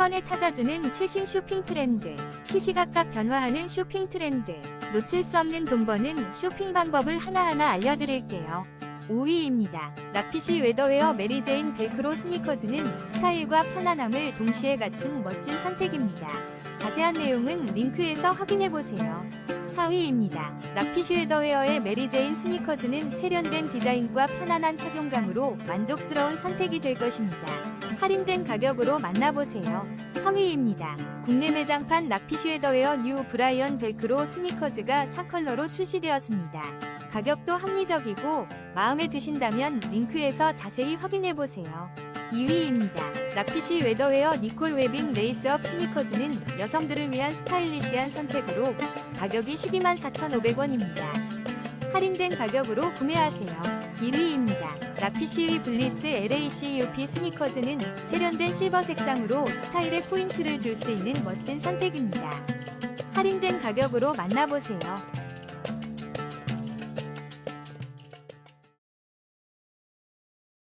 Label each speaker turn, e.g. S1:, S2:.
S1: 번에 찾아주는 최신 쇼핑 트렌드. 시시각각 변화하는 쇼핑 트렌드. 놓칠 수 없는 돈 버는 쇼핑 방법을 하나하나 알려드릴게요. 5위입니다. 락피쉬 웨더웨어 메리제인 벨크로 스니커즈는 스타일과 편안함을 동시에 갖춘 멋진 선택입니다. 자세한 내용은 링크에서 확인해보세요. 4위입니다. 락피쉬 웨더웨어의 메리제인 스니커즈는 세련된 디자인과 편안한 착용감으로 만족스러운 선택이 될 것입니다. 할인된 가격으로 만나보세요. 3위입니다. 국내 매장판 락피쉬 웨더웨어 뉴 브라이언 벨크로 스니커즈가 4컬러로 출시되었습니다. 가격도 합리적이고 마음에 드신다면 링크에서 자세히 확인해보세요. 2위입니다. 락피쉬 웨더웨어 니콜 웨빙 레이스업 스니커즈는 여성들을 위한 스타일리시한 선택으로 가격이 124,500원입니다. 할인된 가격으로 구매하세요. 1위입니다. 락피쉬의 블리스 LACUP 스니커즈는 세련된 실버 색상으로 스타일에 포인트를 줄 수 있는 멋진 선택입니다. 할인된 가격으로 만나보세요.